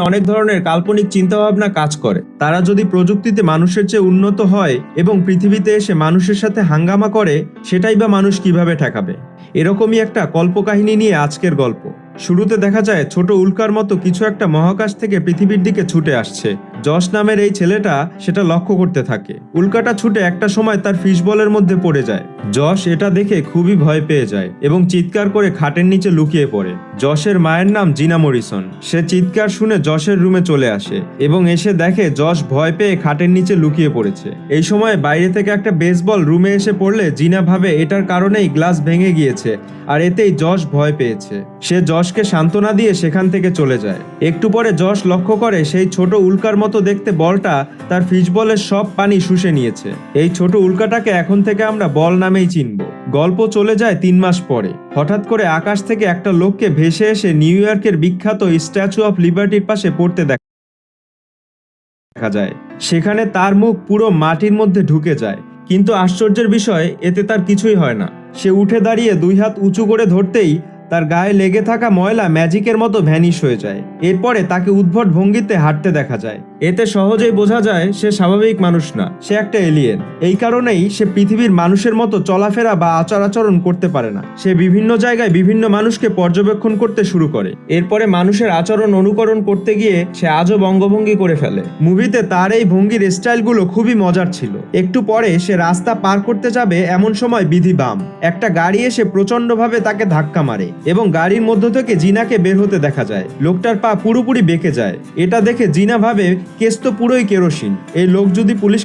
অনেক ধরনের কাল্পনিক চিন্তাভাবনা কাজ করে। তারা যদি প্রযুক্তিতে মানুষের চেয়ে উন্নত হয় এবং পৃথিবীতে এসে মানুষের সাথে হাঙ্গামা করে, সেটাই বা মানুষ কীভাবে ঠেকাবে? এরকমই একটা কল্পকাহিনী নিয়ে আজকের গল্প। শুরুতে দেখা যায় ছোট উল্কার মতো কিছু একটা মহাকাশ থেকে পৃথিবীর দিকে ছুটে আসছে। যশ নামের এই ছেলেটা সেটা লক্ষ্য করতে থাকে। উল্কাটা ছুটে একটা সময় তার ফিশবলের মধ্যে পড়ে যায়। যশ এটা দেখে খুবই ভয় পেয়ে যায় এবং চিৎকার করে খাটের নিচে লুকিয়ে পড়ে। যশের মায়ের নাম জিনা মরিসন। সে চিৎকার শুনে যশের রুমে চলে আসে এবং এসে দেখে যশ ভয় পেয়ে খাটের নিচে লুকিয়ে পড়েছে। এই সময় বাইরে থেকে একটা বেসবল রুমে এসে পড়লে জিনা ভাবে এটার কারণেই গ্লাস ভেঙে গিয়েছে আর এতেই যশ ভয় পেয়েছে। সে যশকে সান্ত্বনা দিয়ে সেখান থেকে চলে যায়। একটু পরে যশ লক্ষ্য করে সেই ছোট উল্কার মতো দেখতে বলটা তার ফিশবলের সব পানি শুষে নিয়েছে। এই ছোট উল্কাটাকে এখন থেকে আমরা বল নামেই চিনব। গল্প চলে যায় তিন মাস পরে। হঠাৎ করে আকাশ থেকে একটা লোককে ভেসে এসে নিউ ইয়র্কের বিখ্যাত স্ট্যাচু অফ লিবার্টির পাশে পড়তে দেখা যায়। সেখানে তার মুখ পুরো মাটির মধ্যে ঢুকে যায়। কিন্তু আশ্চর্যের বিষয়, এতে তার কিছুই হয় না। সে উঠে দাঁড়িয়ে দুই হাত উঁচু করে ধরতেই তার গায়ে লেগে থাকা ময়লা ম্যাজিকের মতো ভ্যানিশ হয়ে যায়। এরপরে তাকে উদ্ভট ভঙ্গিতে হাঁটতে দেখা যায়। এতে সহজেই বোঝা যায় সে স্বাভাবিক মানুষ না, সে একটা এলিয়েন এই কারণেই সে পৃথিবীর মানুষের মতো চলাফেরা বা আচার আচরণ করতে পারে না। সে বিভিন্ন জায়গায় বিভিন্ন মানুষকে পর্যবেক্ষণ করতে শুরু করে। এরপরে মানুষের আচরণ অনুকরণ করতে গিয়ে সে আজও বঙ্গভঙ্গি করে ফেলে। মুভিতে তার এই ভঙ্গির স্টাইলগুলো খুবই মজার ছিল। একটু পরে সে রাস্তা পার করতে যাবে এমন সময় বিধি বাম। একটা গাড়ি এসে প্রচন্ডভাবে তাকে ধাক্কা মারে। এবং গাড়ির মধ্য থেকে জিনাকে বের হতে দেখা যায়। লোকটার পা পুরোপুরি বেঁকে যায়। এটা দেখে জিনা ভাবে, কেস তো পুরোই কেরোসিন। এই লোক যদি পুলিশ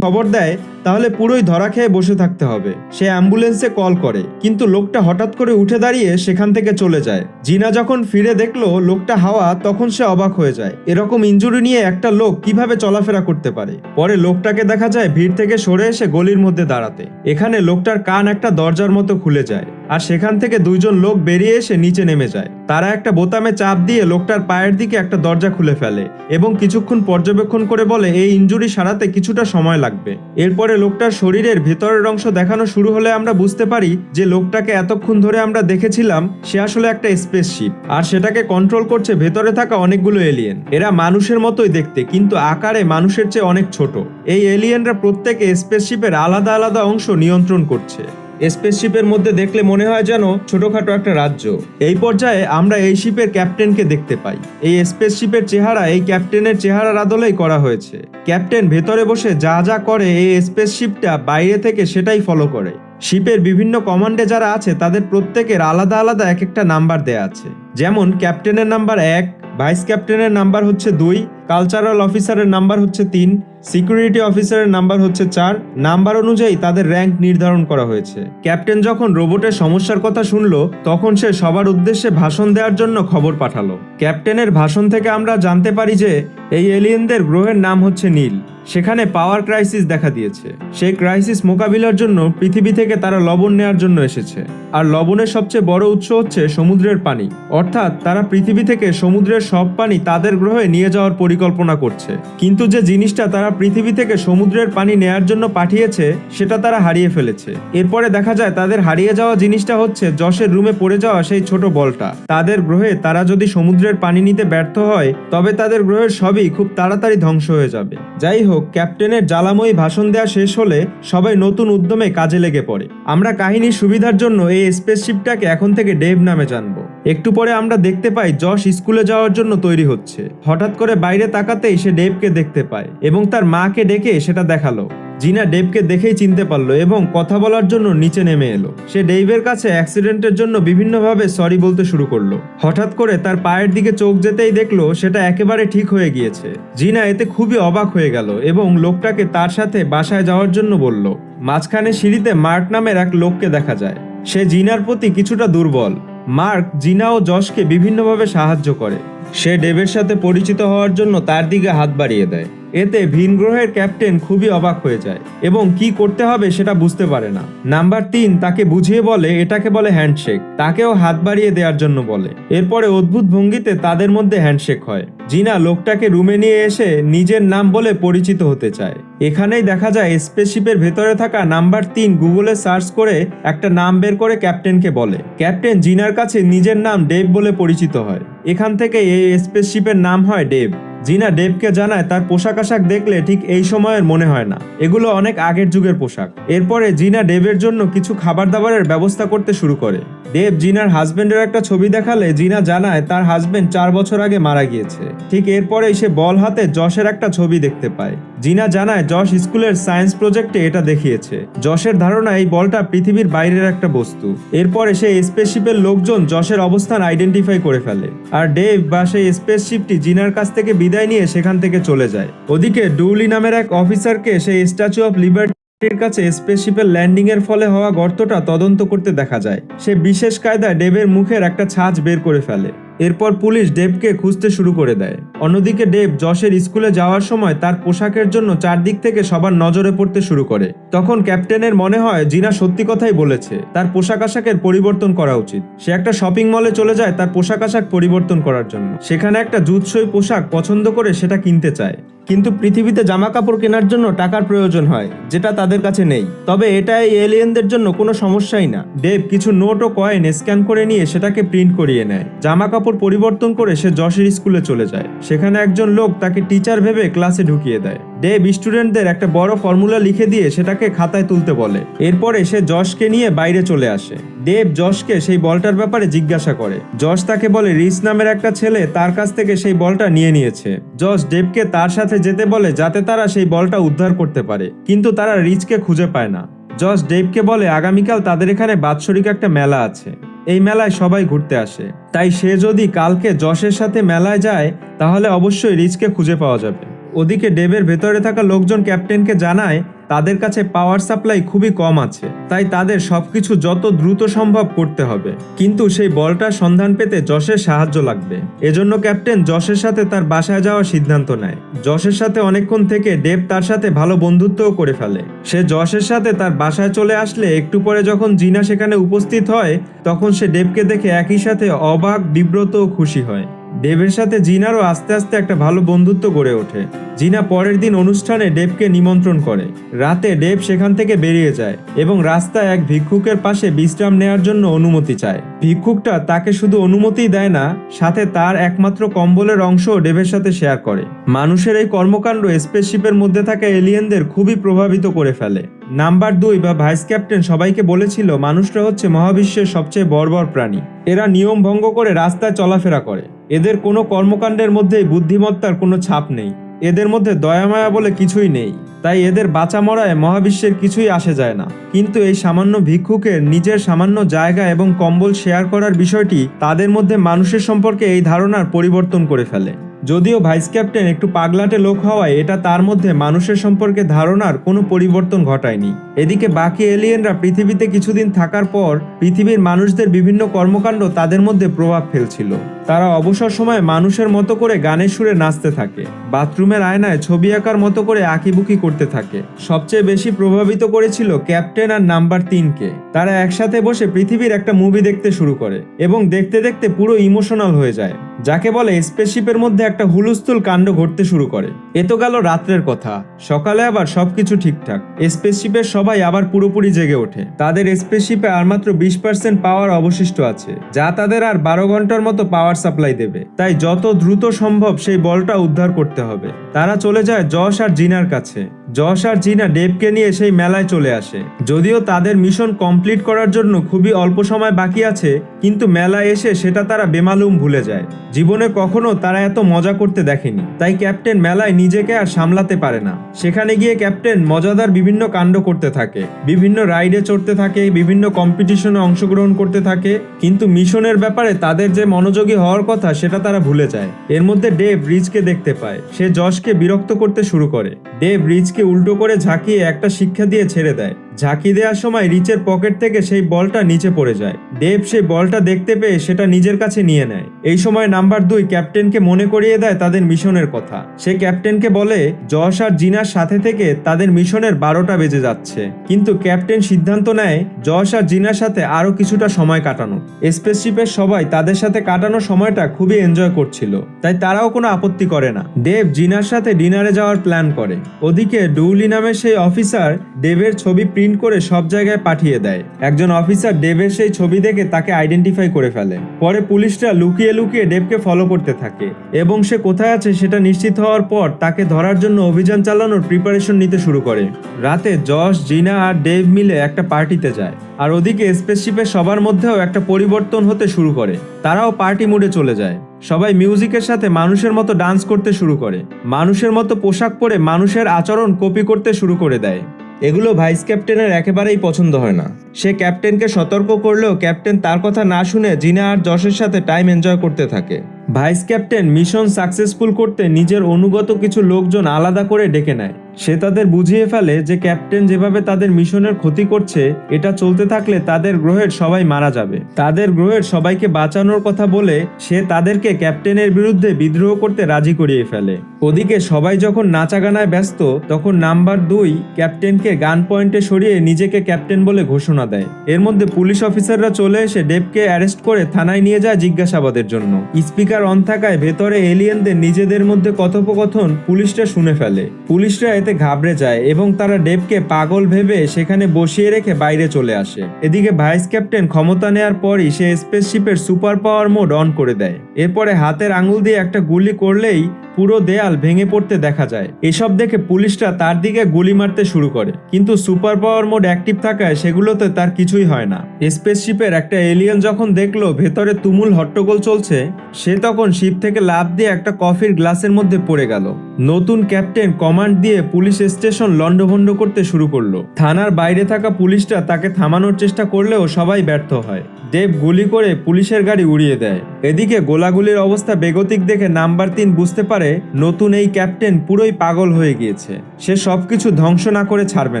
খবর দেয় তাহলে পুরোই ধরা খেয়ে বসে থাকতে হবে। সে অ্যাম্বুলেন্সে কল করে, কিন্তু লোকটা হঠাৎ করে উঠে দাঁড়িয়ে সেখান থেকে চলে যায়। জিনা যখন ফিরে দেখল লোকটা হাওয়া, তখন সে অবাক হয়ে যায়। এরকম ইঞ্জুরি নিয়ে একটা লোক কীভাবে চলাফেরা করতে পারে? পরে লোকটাকে দেখা যায় ভিড় থেকে সরে এসে গলির মধ্যে দাঁড়াতে। এখানে লোকটার কান একটা দরজার মতো খুলে যায়, আর সেখান থেকে দুইজন লোক বেরিয়ে এসে নিচে নেমে যায়। তারা একটা বোতামে চাপ দিয়ে লোকটার পায়ের দিকে একটা দরজা খুলে ফেলে এবং কিছুক্ষণ পর্যবেক্ষণ করে বলে, এই ইঞ্জুরি সারাতে কিছুটা সময় লাগবে। এরপরে লোকটার শরীরের ভেতরের অংশ দেখানো শুরু হলে আমরা বুঝতে পারি যে লোকটাকে এতক্ষণ ধরে আমরা দেখেছিলাম সে আসলে একটা স্পেসশিপ আর সেটাকে কন্ট্রোল করছে ভেতরে থাকা অনেকগুলো এলিয়েন এরা মানুষের মতোই দেখতে, কিন্তু আকারে মানুষের চেয়ে অনেক ছোট। এই এলিয়েনরা প্রত্যেকে স্পেসশিপের আলাদা আলাদা অংশ নিয়ন্ত্রণ করছে। স্পেসশিপের মধ্যে দেখলে মনে হয় যেন ছোটখাটো একটা রাজ্য। এই পর্যায়ে আমরা এই শিপের ক্যাপ্টেনকে দেখতে পাই। এই স্পেসশিপের চেহারা এই ক্যাপ্টেনের চেহারার আদলেই করা হয়েছে। ক্যাপ্টেন ভেতরে বসে যা যা করে এই স্পেসশিপটা বাইরে থেকে সেটাই ফলো করে। শিপের বিভিন্ন কমান্ডে যারা আছে, তাদের প্রত্যেকের আলাদা আলাদা এক একটা নাম্বার দেয়া আছে। যেমন ক্যাপ্টেনের নাম্বার এক, ভাইস ক্যাপ্টেনের নাম্বার হচ্ছে দুই, কালচারাল অফিসারের নাম্বার হচ্ছে তিন, সিকিউরিটি অফিসারের নাম্বার হচ্ছে চার, নাম্বার অনুযায়ী তাদের র্যাঙ্ক নির্ধারণ করা হয়েছে। ক্যাপ্টেন যখন রোবটের সমস্যার কথা শুনলো, তখন সে সবার উদ্দেশ্যে ভাষণ দেওয়ার জন্য খবর পাঠালো। ক্যাপ্টেনের ভাষণ থেকে আমরা জানতে পারি যে, এই এলিয়েনদের গ্রহের নাম হচ্ছে নীল। সেখানে পাওয়ার ক্রাইসিস দেখা দিয়েছে। সেই ক্রাইসিস মোকাবিলার জন্য পৃথিবী থেকে তারা লবণ নেওয়ার জন্য এসেছে। আর লবণের সবচেয়ে বড় উৎস হচ্ছে সমুদ্রের পানি। অর্থাৎ তারা পৃথিবী থেকে সমুদ্রের সব পানি তাদের গ্রহে নিয়ে যাওয়ার পরিকল্পনা করছে। কিন্তু যে জিনিসটা তারা পৃথিবী থেকে সমুদ্রের পানি নেয়ার জন্য পাঠিয়েছে, সেটা তারা হারিয়ে ফেলেছে। এরপরে দেখা যায় তাদের হারিয়ে যাওয়া জিনিসটা হচ্ছে যশের রুমে পড়ে যাওয়া সেই ছোট বলটা। তাদের গ্রহে তারা যদি সমুদ্রের পানি নিতে ব্যর্থ হয়, তবে তাদের গ্রহের সবই খুব তাড়াতাড়ি ধ্বংস হয়ে যাবে। যাই হোক, ক্যাপ্টেনের জ্বালাময়ী ভাষণ দেওয়া শেষ হলে সবাই নতুন উদ্যমে কাজে লেগে পড়ে। আমরা কাহিনীর সুবিধার জন্য এই স্পেসশিপটাকে এখন থেকে ডেভ নামে জানব। একটু পরে আমরা দেখতে পাই যশ স্কুলে যাওয়ার জন্য তৈরি হচ্ছে। হঠাৎ করে বাইরে তাকাতেই সে ডেভকে দেখতে পায় এবং তার মাকে ডেকে সেটা দেখাল। জিনা ডেভকে দেখেই চিনতে পারল এবং কথা বলার জন্য নিচে নেমে এলো। সে ডেভের কাছে অ্যাক্সিডেন্টের জন্য বিভিন্নভাবে সরি বলতে শুরু করল। হঠাৎ করে তার পায়ের দিকে চোখ যেতেই দেখল সেটা একেবারে ঠিক হয়ে গিয়েছে। জিনা এতে খুবই অবাক হয়ে গেল এবং লোকটাকে তার সাথে বাসায় যাওয়ার জন্য বলল। মাঝখানে সিঁড়িতে মার্ক নামের এক লোককে দেখা যায়। সে জিনার প্রতি কিছুটা দুর্বল। মার্ক জিনা ও যশকে বিভিন্নভাবে সাহায্য করে। সে ডেভের সাথে পরিচিত হওয়ার জন্য তার দিকে হাত বাড়িয়ে দেয়। এতে ভিন গ্রহের ক্যাপ্টেন খুবই অবাক হয়ে যায় এবং কি করতে হবে সেটা বুঝতে পারে না। নাম্বার তিন, তাকে বুঝিয়ে বলে, এটাকে বলে হ্যান্ডশেক। তাকেও হাত বাড়িয়ে দেওয়ার জন্য বলে। এরপরে অদ্ভুত ভঙ্গিতে তাদের মধ্যে হ্যান্ডশেক হয়। জিনা লোকটাকে রুমে নিয়ে এসে নিজের নাম বলে পরিচিত হতে চায়। এখানেই দেখা যায় স্পেসশিপের ভেতরে থাকা নাম্বার তিন গুগলে সার্চ করে একটা নাম বের করে ক্যাপ্টেনকে বলে। ক্যাপ্টেন জিনার কাছে নিজের নাম ডেভ বলে পরিচিত হয়। এখান থেকে এই স্পেসশিপের নাম হয় ডেভ। জিনা ডেভকে জানায়, তার পোশাক আশাক দেখলে ঠিক এই সময়ের মনে হয় না। এগুলো অনেক আগের যুগের পোশাক। এরপরে জিনা ডেভের জন্য কিছু খাবার দাবারের ব্যবস্থা করতে শুরু করে। ডেভ জিনার হাজবেন্ডের একটা ছবি দেখালে জিনা জানায়, তার হাজবেন্ড চার বছর আগে মারা গিয়েছে। ঠিক এরপরেই সে বল হাতে যশের একটা ছবি দেখতে পায়। জিনা জানায় যশ স্কুলের সায়েন্স প্রজেক্টে এটা দেখিয়েছে। যশের ধারণা, এই বলটা পৃথিবীর বাইরের একটা বস্তু। এরপরে সেই স্পেসশিপের লোকজন যশের অবস্থান আইডেন্টিফাই করে ফেলে। আর ডেভ বা সেই স্পেসশিপটি জিনার কাছ থেকে বিদায় নিয়ে সেখান থেকে চলে যায়। ওদিকে ডুলি নামের এক অফিসারকে সেই স্ট্যাচু অফ লিবার্টির কাছে স্পেসশিপের ল্যান্ডিং এর ফলে হওয়া গর্তটা তদন্ত করতে দেখা যায়। সে বিশেষ কায়দায় ডেভের মুখের একটা ছাঁচ বের করে ফেলে। এরপর পুলিশ ডেভকে খুঁজতে শুরু করে দেয়। অন্যদিকে ডেভ যশের স্কুলে যাওয়ার সময় তার পোশাকের জন্য চারদিক থেকে সবার নজরে পড়তে শুরু করে। তখন ক্যাপ্টেনের মনে হয় জিনা সত্যি কথাই বলেছে, তার পোশাক আশাকের পরিবর্তন করা উচিত। সে একটা শপিং মলে চলে যায় তার পোশাক আশাক পরিবর্তন করার জন্য। সেখানে একটা জুৎসই পোশাক পছন্দ করে সেটা কিনতে চায়। কিন্তু পৃথিবীতে জামা কাপড় কেনার জন্য টাকার প্রয়োজন হয়, যেটা তাদের কাছে নেই। তবে এটা এই এলিয়েনদের জন্য কোনো সমস্যাই না। ডেভ কিছু নোট ও কয়েন স্ক্যান করে নিয়ে সেটাকে প্রিন্ট করিয়ে নেয়। জামা কাপড় পরিবর্তন করে সে যশের স্কুলে চলে যায়। সেখানে একজন লোক তাকে টিচার ভেবে ক্লাসে ঢুকিয়ে দেয়। ডেভ স্টুডেন্টদের একটা বড় ফর্মুলা লিখে দিয়ে সেটাকে খাতায় তুলতে বলে। এরপরে সে যশকে নিয়ে বাইরে চলে আসে। দেব যশকে সেই বলটার ব্যাপারে জিজ্ঞাসা করে। যশ তাকে বলে, রিস নামের একটা ছেলে তার কাছ থেকে সেই বলটা নিয়ে নিয়েছে। যশ দেবকে তার সাথে যেতে বলে যাতে তারা সেই বলটা উদ্ধার করতে পারে। কিন্তু তারা রিচকে খুঁজে পায় না। জশ দেবকে বলে, আগামীকাল তাদের এখানে বাৎসরিক একটা মেলা আছে। এই মেলায় সবাই ঘুরতে আসে। তাই সে যদি কালকে যশের সাথে মেলায় যায়, তাহলে অবশ্যই রিচকে খুঁজে পাওয়া যাবে। ওদিকে ডেবের ভেতরে থাকা লোকজন ক্যাপ্টেনকে জানায়, তাদের কাছে পাওয়ার সাপ্লাই খুবই কম আছে। তাই তাদের সবকিছু যত দ্রুত সম্ভব করতে হবে। কিন্তু সেই বলটার সন্ধান পেতে যশের সাহায্য লাগবে। এজন্য ক্যাপ্টেন যশের সাথে তার বাসায় যাওয়ার সিদ্ধান্ত নেয়। যশের সাথে অনেকক্ষণ থেকে ডেব তার সাথে ভালো বন্ধুত্বও করে ফেলে। সে যশের সাথে তার বাসায় চলে আসলে একটু পরে যখন জিনা সেখানে উপস্থিত হয়, তখন সে ডেবকে দেখে একই সাথে অবাক, বিব্রত ও খুশি হয়। ডেভের সাথে জিনারও আস্তে আস্তে একটা ভালো বন্ধুত্ব গড়ে ওঠে। জিনা পরের দিন অনুষ্ঠানে ডেভকে নিমন্ত্রণ করে। রাতে ডেভ সেখান থেকে বেরিয়ে যায় এবং রাস্তায় এক ভিক্ষুকের পাশে বিশ্রাম নেওয়ার জন্য অনুমতি চায়। ভিক্ষুকটা তাকে শুধু অনুমতিই দেয় না, সাথে তার একমাত্র কম্বলের অংশও ডেভের সাথে শেয়ার করে। মানুষের এই কর্মকাণ্ড স্পেসশিপের মধ্যে থাকা এলিয়েনদের খুবই প্রভাবিত করে ফেলে। নাম্বার দুই বা ভাইস ক্যাপ্টেন সবাইকে বলেছিল, মানুষরা হচ্ছে মহাবিশ্বের সবচেয়ে বর্বর প্রাণী। এরা নিয়ম ভঙ্গ করে রাস্তায় চলাফেরা করে। এদের কোনো কর্মকাণ্ডের মধ্যেই বুদ্ধিমত্তার কোনো ছাপ নেই। এদের মধ্যে দয়ামায়া বলে কিছুই নেই। তাই এদের বাঁচা মরায় মহাবিশ্বের কিছুই আসে যায় না। কিন্তু এই সামান্য ভিক্ষুকের নিজের সামান্য জায়গা এবং কম্বল শেয়ার করার বিষয়টি তাদের মধ্যে মানুষের সম্পর্কে এই ধারণার পরিবর্তন করে ফেলে। যদিও ভাইস ক্যাপ্টেন একটু পাগলাটে লোক হওয়ায় এটা তার মধ্যে মানুষের সম্পর্কে ধারণার কোনো পরিবর্তন ঘটায়নি। এদিকে বাকি এলিয়েনরা পৃথিবীতে কিছুদিন থাকার পর পৃথিবীর মানুষদের বিভিন্ন কর্মকাণ্ড তাদের মধ্যে প্রভাব ফেলছিল। তারা অবসর সময় মানুষের মতো করে গানের সুরে নাচতে থাকে, বাথরুমের আয়নায় ছবি আঁকার মতো করে আঁকিবুকি করতে থাকে। সবচেয়ে বেশি প্রভাবিত করেছিল ক্যাপ্টেন আর নাম্বার তিনকে। তারা একসাথে বসে পৃথিবীর একটা মুভি দেখতে শুরু করে এবং দেখতে দেখতে পুরো ইমোশনাল হয়ে যায়। যাকে বলে স্পেসশিপের মধ্যে একটা হুলুস্থুল কাণ্ড ঘটতে শুরু করে। এ তো গেল রাত্রের কথা। সকালে আবার সবকিছু ঠিকঠাক। স্পেসশিপের সবাই আবার পুরোপুরি জেগে ওঠে। তাদের স্পেসশিপে আর মাত্র বিশ পার্সেন্ট পাওয়ার অবশিষ্ট আছে, যা তাদের আর বারো ঘণ্টার মতো পাওয়ার সাপ্লাই দেবে। তাই যত দ্রুত সম্ভব সেই বলটা উদ্ধার করতে হবে। তারা চলে যায় যশ আর জিনার কাছে। যশ আর জিনা ডেভকে নিয়ে সেই মেলায় চলে আসে। যদিও তাদের মিশন কমপ্লিট করার জন্য খুবই অল্প সময় বাকি আছে, কিন্তু মেলায় এসে সেটা তারা বেমালুম ভুলে যায়। জীবনে কখনো তারা এত মজা করতে দেখেনি। তাই ক্যাপ্টেন মেলায় নিজেকে আর সামলাতে পারে না। সেখানে গিয়ে ক্যাপ্টেন মজাদার বিভিন্ন কাণ্ড করতে থাকে। বিভিন্ন রাইডে চড়তে থাকে, বিভিন্ন কম্পিটিশনে অংশগ্রহণ করতে থাকে, কিন্তু মিশনের ব্যাপারে তাদের যে মনোযোগী হওয়ার কথা সেটা তারা ভুলে যায়। এর মধ্যে ডেভ রিজকে দেখতে পায়। সে যশকে বিরক্ত করতে শুরু করে। ডেভ রিচকে উল্টো করে ঝাঁকিয়ে একটা শিক্ষা দিয়ে ছেড়ে দেয়। ঝাঁকি দেওয়ার সময় রিচের পকেট থেকে সেই বলটা নিচে পড়ে যায়। দেব সেই বলটা দেখতে পেয়ে সেটা নিজের কাছে নিয়ে নেয়। এই সময় নাম্বার দুই ক্যাপ্টেনকে মনে করিয়ে দেয় তাদের মিশনের কথা। সে ক্যাপ্টেনকে বলে যশ আর জিনার সাথে থেকে তাদের মিশনের বারোটা বেজে যাচ্ছে। কিন্তু ক্যাপ্টেন সিদ্ধান্ত নেয় যশ আর জিনার সাথে আরও কিছুটা সময় কাটানো। স্পেসশিপের সবাই তাদের সাথে কাটানো সময়টা খুবই এনজয় করছিল, তাই তারাও কোনো আপত্তি করে না। দেব জিনার সাথে ডিনারে যাওয়ার প্ল্যান করে। ওদিকে ডুলি নামের সেই অফিসার দেবের ছবি প্রিন্ট করে সব জায়গায় পাঠিয়ে দেয়। একজন অফিসার ডেভের সেই ছবি দেখে তাকে আইডেন্টিফাই করে ফেলে। পরে পুলিশরা লুকিয়ে লুকিয়ে ডেভকে ফলো করতে থাকে এবং সে কোথায় আছে সেটা নিশ্চিত হওয়ার পর তাকে ধরার জন্য অভিযান চালানোর প্রিপারেশন নিতে শুরু করে। রাতে যশ জিনা আর ডেভ মিলে একটা পার্টিতে যায় আর ওদিকে স্পেসশিপের সবার মধ্যেও একটা পরিবর্তন হতে শুরু করে। তারাও পার্টি মুডে চলে যায়। সবাই মিউজিকের সাথে মানুষের মতো ডান্স করতে শুরু করে। মানুষের মতো পোশাক পরে মানুষের আচরণ কপি করতে শুরু করে দেয়। এগুলো ভাইস ক্যাপ্টেনের একেবারেই পছন্দ হয় না। সে ক্যাপ্টেনকে সতর্ক করলেও ক্যাপ্টেন তার কথা না শুনে জিনা আর যশের সাথে টাইম এনজয় করতে থাকে। ভাইস ক্যাপ্টেন মিশন সাকসেসফুল করতে নিজের অনুগত কিছু লোকজন আলাদা করে ডেকে নেয়। সে তাদের বুঝিয়ে ফেলে যে ক্যাপ্টেন যেভাবে তাদের মিশনের ক্ষতি করছে, এটা চলতে থাকলে তাদের গ্রহের সবাই মারা যাবে। তাদের গ্রহের সবাইকে বাঁচানোর কথা বলে সে তাদেরকে ক্যাপ্টেনের বিরুদ্ধে বিদ্রোহ করতে রাজি করিয়ে ফেলে। ওদিকে সবাই যখন নাচাগানায় ব্যস্ত, তখন নাম্বার দুই ক্যাপ্টেনকে গান পয়েন্টে সরিয়ে নিজেকে ক্যাপ্টেন বলে ঘোষণা দেয়। এর মধ্যে পুলিশ অফিসাররা চলে এসে ডেপকে অ্যারেস্ট করে থানায় নিয়ে যায় জিজ্ঞাসাবাদের জন্য। স্পিকার অন থাকায় ভেতরে এলিয়েনদের নিজেদের মধ্যে কথোপকথন পুলিশটা শুনে ফেলে। পুলিশরা এতে ঘাবড়ে যায় এবং তারা ডেবকে পাগল ভেবে সেখানে বসিয়ে রেখে বাইরে চলে আসে। এদিকে ভাইস ক্যাপ্টেন ক্ষমতা নেয়ার পরই সে স্পেসশিপের সুপার পাওয়ার মোড অন করে দেয়। এরপরে হাতের আঙুল দিয়ে একটা গুলি করলেই পুরো দেয়াল ভেঙে পড়তে দেখা যায়। এসব দেখে পুলিশরা তার দিকে গুলি মারতে শুরু করে। কিন্তু সুপার পাওয়ার মোড অ্যাক্টিভ থাকায় সেগুলোতে তার কিছুই হয় না। স্পেসশিপের একটা এলিয়েন যখন দেখল ভেতরে তুমুল হট্টগোল চলছে, সে তখন শিপ থেকে লাফ দিয়ে একটা কফির গ্লাসের মধ্যে পড়ে গেল। নতুন ক্যাপ্টেন কমান্ড দিয়ে পুলিশ স্টেশন লন্ডভন্ড করতে শুরু করল। থানার বাইরে থাকা পুলিশরা তাকে থামানোর চেষ্টা করলেও সবাই ব্যর্থ হয়। দেব গুলি করে পুলিশের গাড়ি উড়িয়ে দেয়। এদিকে গোলাগুলির অবস্থা বেগতিক দেখে নাম্বার তিন বুঝতে পারে নতুন এই ক্যাপ্টেন পুরোই পাগল হয়ে গিয়েছে। সে সবকিছু ধ্বংস না করে ছাড়বে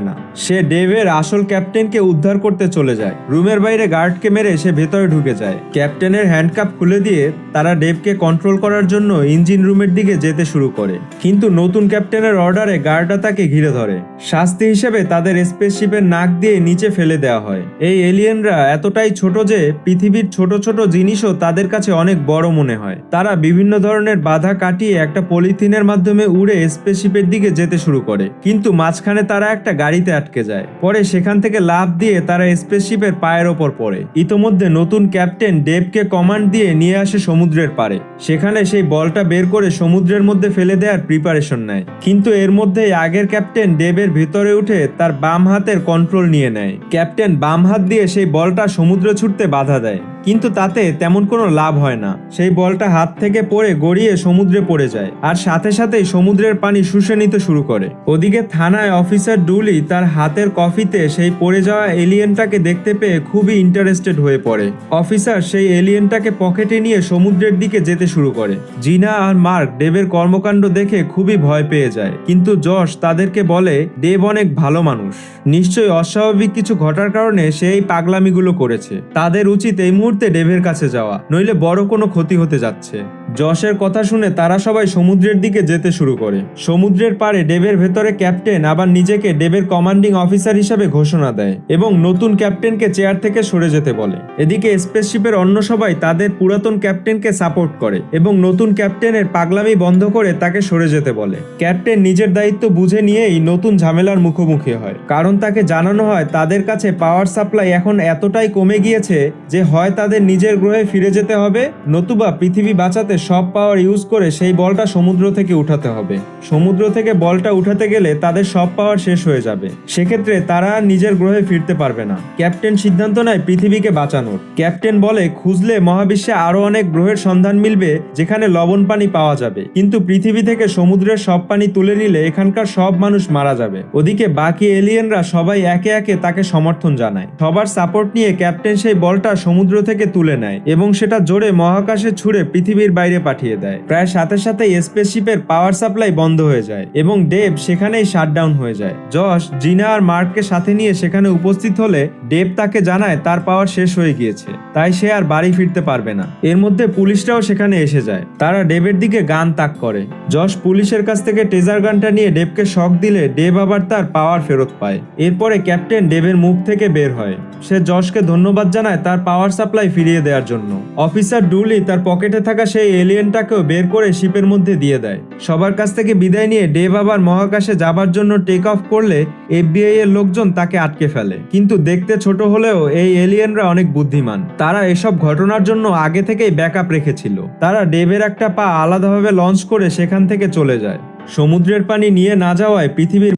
না। সে ডেভের আসল ক্যাপ্টেনকে উদ্ধার করতে চলে যায়। রুমের বাইরে গার্ডকে মেরে সে ভেতরে ঢুকে যায়। ক্যাপ্টেনের হ্যান্ডকাপ খুলে দিয়ে তারা ডেভকে কন্ট্রোল করার জন্য ইঞ্জিন রুমের দিকে যেতে শুরু করে। কিন্তু নতুন ক্যাপ্টেনের অর্ডারে গার্ডরা তাকে ঘিরে ধরে। শাস্তি হিসেবে তাদের স্পেসশিপের নাক দিয়ে নিচে ফেলে দেওয়া হয়। এই এলিয়েনরা এতটাই ছোট যে পৃথিবীর ছোট ছোট জিনিসও তাদের কাছে অনেক বড় মনে হয়। তারা বিভিন্ন ধরনের বাধা কাটিয়ে পলিথিনের মাধ্যমে উড়ে স্পেসশিপের দিকে যেতে শুরু করে। কিন্তু মাঝখানে তারা একটা গাড়িতে আটকে যায়। পরে সেখান থেকে লাফ দিয়ে তারা স্পেসশিপের পায়ের ওপর পড়ে। ইতোমধ্যে নতুন ক্যাপ্টেন ডেভকে কমান্ড দিয়ে নিয়ে আসে সমুদ্রের পারে সেখানে সেই বলটা বের করে সমুদ্রের মধ্যে ফেলে দেওয়ার প্রিপারেশন নেয়। কিন্তু এর মধ্যেই আগের ক্যাপ্টেন ডেভের ভেতরে উঠে তার বাম হাতের কন্ট্রোল নিয়ে নেয়। ক্যাপ্টেন বাম হাত দিয়ে সেই বলটা সমুদ্রে ছুটতে বাধা দেয়। কিন্তু তাতে তেমন কোনো লাভ হয় না। সেই বলটা হাত থেকে পড়ে গড়িয়ে সমুদ্রে পড়ে যায় আর সাথে সাথেই সমুদ্রের পানি শুষে নিতে শুরু করে। ওদিকে থানায় অফিসার ডুলি তার হাতের কফিতে সেই পড়ে যাওয়া এলিয়েনটাকে দেখতে পেয়ে খুবই ইন্টারেস্টেড হয়ে পড়ে। অফিসার সেই এলিয়েনটাকে পকেটে নিয়ে সমুদ্রের দিকে যেতে শুরু করে। জিনা আর মার্ক ডেবের কর্মকাণ্ড দেখে খুবই ভয় পেয়ে যায়। কিন্তু যশ তাদেরকে বলে দেব অনেক ভালো মানুষ। নিশ্চয়ই অস্বাভাবিক কিছু ঘটার কারণে সে এই পাগলামিগুলো করেছে। তাদের উচিত এই মুহূর্তে ডেভের কাছে যাওয়া নইলে বড় কোনো ক্ষতি হতে যাচ্ছে। যশের কথা শুনে তারা সবাই সমুদ্রের দিকে যেতে শুরু করে। সমুদ্রের পাড়ে ডেবের ভেতরে ক্যাপ্টেন আবার নিজেকে ডেবের কমান্ডিং অফিসার হিসাবে ঘোষণা দেয় এবং নতুন ক্যাপ্টেনকে চেয়ার থেকে সরে যেতে বলে। এদিকে স্পেসশিপের অন্য সবাই তাদের পুরাতন ক্যাপ্টেনকে সাপোর্ট করে এবং নতুন ক্যাপ্টেনের পাগলামি বন্ধ করে তাকে সরে যেতে বলে। ক্যাপ্টেন নিজের দায়িত্ব বুঝে নিয়েই নতুন ঝামেলার মুখোমুখি হয়। কারণ তাকে জানানো হয় তাদের কাছে পাওয়ার সাপ্লাই এখন এতটাই কমে গিয়েছে যে হয় তাদের নিজের গ্রহে ফিরে যেতে হবে, নতুবা পৃথিবী বাঁচাতে সব পাওয়ার ইউজ করে সেই বলটা সমুদ্র থেকে উঠাতে হবে। সমুদ্র থেকে বলটা উঠাতে গেলে তাদের সব পাওয়ার শেষ হয়ে যাবে। সেক্ষেত্রে তারা নিজের গ্রহে ফিরতে পারবে না। ক্যাপ্টেন সিদ্ধান্ত নেয় পৃথিবীকে বাঁচানোর। ক্যাপ্টেন বলে, খুঁজলে মহাবিশ্বে আরও অনেক গ্রহের সন্ধান মিলবে যেখানে লবণ পানি পাওয়া যাবে। কিন্তু পৃথিবী থেকে সমুদ্রের সব পানি তুলে নিলে এখানকার সব মানুষ মারা যাবে। ওদিকে বাকি এলিয়েনরা সবাই একে একে তাকে সমর্থন জানায়। সবার সাপোর্ট নিয়ে ক্যাপ্টেন সেই বলটা সমুদ্র থেকে তুলে নেয় এবং সেটা জোরে মহাকাশে ছুড়ে পৃথিবীর বাইরে বাইরে পাঠিয়ে দেয়। প্রায় সাথে সাথে স্পেসশিপের পাওয়ার সাপ্লাই বন্ধ হয়ে যায় এবং ডেভ সেখানেই শাটডাউন হয়ে যায়। যশ জিনা আর মার্ককে সাথে নিয়ে সেখানে উপস্থিত হলে ডেভ তাকে জানায় তার পাওয়ার শেষ হয়ে গিয়েছে। তাই সে আর বাড়ি ফিরতে পারবে না। এর মধ্যে পুলিশরাও সেখানে এসে যায়। তারা ডেভের দিকে গান তাক করে। যশ পুলিশের কাছ থেকে টেজার গানটা নিয়ে ডেভকে শক দিলে ডেভ আবার তার পাওয়ার ফেরত পায়। এরপরে ক্যাপ্টেন ডেভের মুখ থেকে বের হয়। সে যশকে ধন্যবাদ জানায় তার পাওয়ার সাপ্লাই ফিরিয়ে দেওয়ার জন্য। অফিসার ডুলি তার পকেটে থাকা সেই এলিয়েনটাকেও বের করে শিপের মধ্যে দিয়ে দেয়। সবার কাছ থেকে বিদায় নিয়ে ডেভ আবার মহাকাশে যাবার জন্য টেক অফ করলে এফবিআই এর লোকজন তাকে আটকে ফেলে। কিন্তু দেখতে ছোট হলেও এই এলিয়েনরা অনেক বুদ্ধিমান। তারা এসব ঘটনার জন্য আগে থেকেই ব্যাকআপ রেখেছিল। তারা ডেভের একটা পা আলাদাভাবে লঞ্চ করে সেখান থেকে চলে যায়। সমুদ্রের পানি নিয়ে না যাওয়ায় পৃথিবীর